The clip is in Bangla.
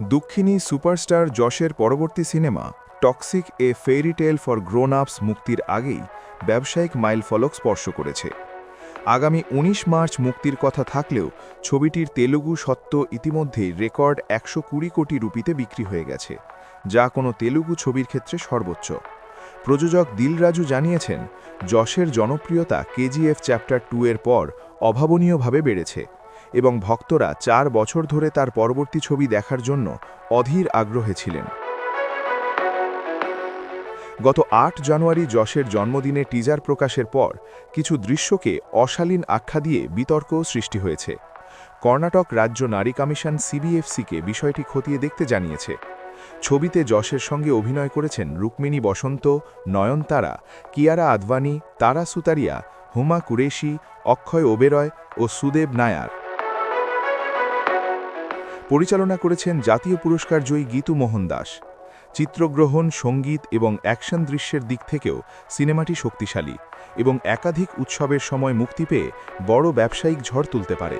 দুঃখিনী সুপারস্টার যশের পরবর্তী cinema Toxic a fairy tale for grown ups মুক্তির আগেই ব্যবসায়িক মাইলফলক স্পর্শ করেছে। আগামী ১৯ মার্চ মুক্তির কথা থাকলেও ছবিটির তেলুগু সত্ত্ব ইতিমধ্যেই রেকর্ড একশো কুড়ি কোটি রুপিতে বিক্রি হয়ে গেছে, যা কোনো তেলুগু ছবির ক্ষেত্রে সর্বোচ্চ। প্রযোজক দিল রাজু জানিয়েছেন, যশের জনপ্রিয়তা কেজিএফ চ্যাপ্টার টু এর পর অভাবনীয়ভাবে বেড়েছে। এবং ভক্তরা চার বছর ধরে তার পরবর্তী ছবি দেখার জন্য অধীর আগ্রহে ছিলেন। গত আট জানুয়ারি যশের জন্মদিনে টিজার প্রকাশের পর কিছু দৃশ্যকে অশালীন আখ্যা দিয়ে বিতর্কও সৃষ্টি হয়েছে। কর্ণাটক রাজ্য নারী কমিশন সিবিএফসিকে বিষয়টি খতিয়ে দেখতে জানিয়েছে। ছবিতে যশের সঙ্গে অভিনয় করেছেন রুক্মিণী বসন্ত, নয়নতারা, কিয়ারা আদভানি, তারা সুতারিয়া, হুমা কুরেশি, অক্ষয় ওবেরয় ও সুদেব নায়ার। পরিচালনা করেছেন জাতীয় পুরস্কার জয়ী গীতু মোহন দাস। চিত্রগ্রহণ, সংগীত এবং অ্যাকশন দৃশ্যের দিক থেকেও সিনেমাটি শক্তিশালী এবং একাধিক উৎসবের সময় মুক্তি পেয়ে বড় ব্যবসায়িক ঝড় তুলতে পারে।